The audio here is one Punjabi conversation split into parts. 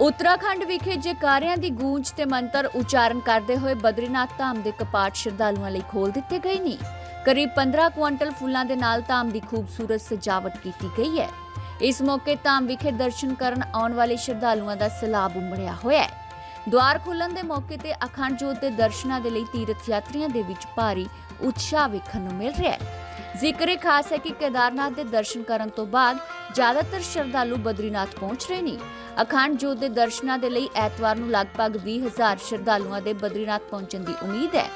ਉੱਤਰਾਖੰਡ ਵਿਖੇ ਜੈਕਾਰਿਆਂ ਦੀ ਗੂੰਜ ਤੇ ਮੰਤਰ ਉਚਾਰਨ ਕਰਦੇ ਹੋਏ ਬਦਰੀਨਾਥ ਧਾਮ ਦੇ ਕਪਾਟ ਸ਼ਰਧਾਲੂਆਂ ਲਈ ਖੋਲ ਦਿੱਤੇ ਗਏ ਨੇ। ਕਰੀਬ 15 ਕੁਇੰਟਲ ਫੁੱਲਾਂ ਦੇ ਨਾਲ ਧਾਮ ਦੀ ਖੂਬਸੂਰਤ ਸਜਾਵਟ ਕੀਤੀ ਗਈ ਹੈ। ਇਸ ਮੌਕੇ ਧਾਮ ਵਿਖੇ ਦਰਸ਼ਨ ਕਰਨ ਆਉਣ ਵਾਲੇ ਸ਼ਰਧਾਲੂਆਂ ਦਾ ਸਲਾਬ ਉਮੜਿਆ ਹੋਇਆ ਹੈ। ਦੁਆਰ ਖੁੱਲਣ ਦੇ ਮੌਕੇ ਤੇ ਅਖੰਡ ਜੋਤ ਦੇ ਦਰਸ਼ਨਾਂ ਦੇ ਲਈ ਤੀਰਥ ਯਾਤਰੀਆਂ ਦੇ ਵਿੱਚ ਭਾਰੀ ਉਤਸ਼ਾਹ ਵੇਖਣ ਨੂੰ ਮਿਲ ਰਿਹਾ ਹੈ। ਜ਼ਿਕਰੇ ਖਾਸ ਹੈ ਕਿ ਕੇਦਾਰਨਾਥ ਦੇ ਦਰਸ਼ਨ ਕਰਨ ਤੋਂ ਬਾਅਦ ਜ਼ਿਆਦਾਤਰ ਸ਼ਰਧਾਲੂ ਬਦਰੀਨਾਥ ਪਹੁੰਚ ਰਹੇ ਨੇ। ਅਖੰਡ ਜੋਤ ਦੇ ਦਰਸ਼ਨਾਂ ਦੇ ਲਈ ਐਤਵਾਰ ਨੂੰ ਲਗਭਗ 20000 ਸ਼ਰਧਾਲੂਆਂ ਦੇ ਬਦਰੀਨਾਥ ਪਹੁੰਚਣ ਦੀ ਉਮੀਦ ਹੈ।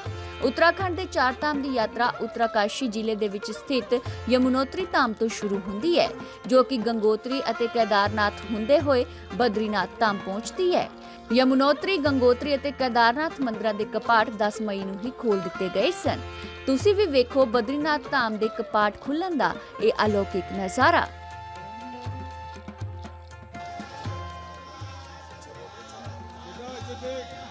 ਉੱਤਰਾਖੰਡ ਦੇ ਚਾਰ ਧਾਮ ਦੀ ਯਾਤਰਾ ਉੱਤਰਾਕਾਸ਼ੀ ਜ਼ਿਲ੍ਹੇ ਦੇ ਵਿੱਚ ਸਥਿਤ ਯਮੁਨੋਤਰੀ ਧਾਮ ਤੋਂ ਸ਼ੁਰੂ ਹੁੰਦੀ ਹੈ, ਜੋ ਕਿ ਗੰਗੋਤਰੀ ਅਤੇ ਕੇਦਾਰਨਾਥ ਹੁੰਦੇ ਹੋਏ ਬਦਰੀਨਾਥ ਧਾਮ ਪਹੁੰਚਦੀ ਹੈ। ਯਮੁਨੋਤਰੀ, ਗੰਗੋਤਰੀ ਅਤੇ ਕੇਦਾਰਨਾਥ ਮੰਦਰਾਂ ਦੇ ਕਪਾਟ 10 ਮਈ ਨੂੰ ਹੀ ਖੋਲ ਦਿੱਤੇ ਗਏ ਸਨ। ਤੁਸੀਂ ਵੀ ਵੇਖੋ ਬਦਰੀਨਾਥ ਧਾਮ ਦੇ ਕਪਾਟ ਖੁੱਲਣ ਦਾ ਇਹ ਅਲੌਕਿਕ ਨਜ਼ਾਰਾ। Music.